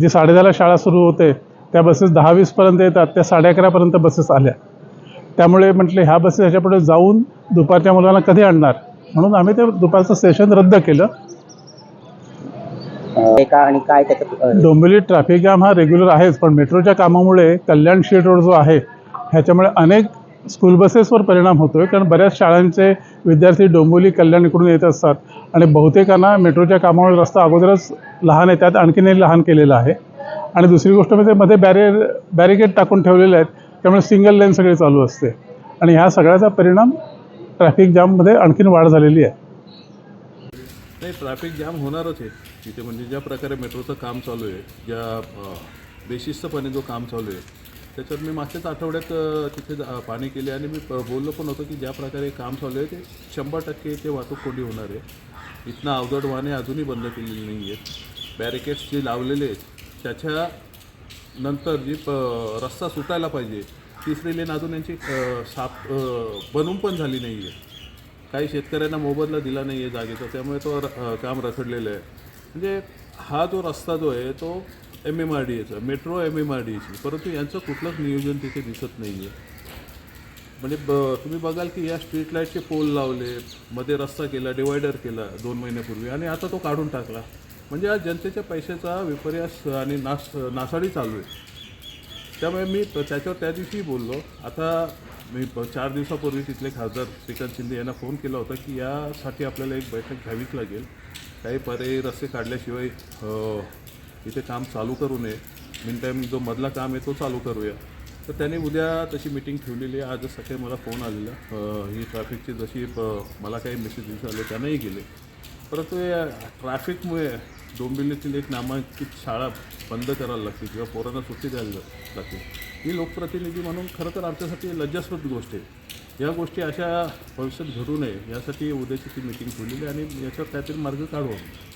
जी साडेदहाला शाळा सुरू होते त्या बसेस दहा वीसपर्यंत येतात त्या साडे अकरापर्यंत बसेस आल्या. त्यामुळे म्हटले ह्या बसेस ह्याच्यापुढे जाऊन दुपारच्या मुलांना कधी आणणार? म्हणून आम्ही ते दुपारचं सेशन रद्द केलं. आणि काय डोंबिवली ट्रॅफिक जाम हा रेग्युलर आहेच पण मेट्रोच्या कामामुळे कल्याण शेड रोड जो आहे ह्याच्यामुळे अनेक स्कूल बसेसवर परिणाम होतो आहे कारण बऱ्याच शाळांचे विद्यार्थी डोंबोली कल्याण इकडून येत असतात. आणि बहुतेकांना मेट्रोच्या कामामुळे रस्ता अगोदरच लहान आहे त्यात आणखीनही लहान केलेला आहे. आणि दुसरी गोष्ट म्हणजे मध्ये बॅरियर बॅरिकेड टाकून ठेवलेले आहेत त्यामुळे सिंगल लेन सगळी चालू असते. आणि ह्या सगळ्याचा परिणाम ट्रॅफिक जाममध्ये आणखीन वाढ झालेली आहे. नाही ट्रॅफिक जाम होणारच आहे. तिथे म्हणजे ज्या प्रकारे मेट्रोचं काम चालू आहे ज्या बेशिस्तपणे जो काम चालू आहे त्याच्यात मी मागच्याच आठवड्यात तिथे जा- पाणी केले आणि मी प- बोललो पण होतो की ज्या प्रकारे काम चालू आहे ते शंभर टक्के ते वाहतूक कोंडी होणार आहे. इथनं अवजड वाहने अजूनही बंद केलेली नाही आहेत. बॅरिकेड्स जे लावलेले आहेत त्याच्या नंतर जी प रस्ता सुटायला पाहिजे तिसरी लेन अजून यांची साफ बनून बनवून पण झाली नाही आहे. काही शेतकऱ्यांना मोबदला दिला नाही आहे जागेचा त्यामुळे तो र- काम रखडलेलं आहे. म्हणजे हा जो रस्ता जो आहे तो एम एम आर डी एचं metro M M R D एची परंतु यांचं कुठलंच नियोजन तिथे दिसत नाही आहे म्हणजे ब तुम्ही बघाल की या स्ट्रीट लाईटचे पोल लावले मध्ये रस्ता केला डिवायडर केला दोन महिन्यापूर्वी आणि आता तो काढून टाकला. म्हणजे आज जनतेच्या पैशाचा विपर्यास आणि नाश नासाडी चालू आहे. त्यामुळे मी त्याच्यावर त्या दिवशी बोललो. आता मी चार दिवसापूर्वी तिथले खासदार श्रीकांत शिंदे यांना फोन केला होता की यासाठी आपल्याला एक बैठक घ्यावीच लागेल. काही पर्यायी रस्ते काढल्याशिवाय तिथे इथे काम चालू करू नये. मिन टाईम जो मधला काम आहे तो चालू करूया. तर त्याने उद्या तशी मिटिंग ठेवलेली आहे. आज सकाळी मला फोन आलेला. ही ट्रॅफिकची जशी मला काही मेसेजेस आले त्यांनाही गेले. परंतु या ट्रॅफिकमुळे डोंबिवलीतील एक नामांकित शाळा बंद करायला लागते किंवा पोरांना सुट्टी द्यायला लागते. ही लोकप्रतिनिधी म्हणून खरं तर आमच्यासाठी लज्जास्पद गोष्ट आहे. या गोष्टी अशा भविष्यात घडू नये यासाठी उद्याची ती मिटिंग ठेवलेली आहे आणि याच्यावर काहीतरी मार्ग काढू आम्ही.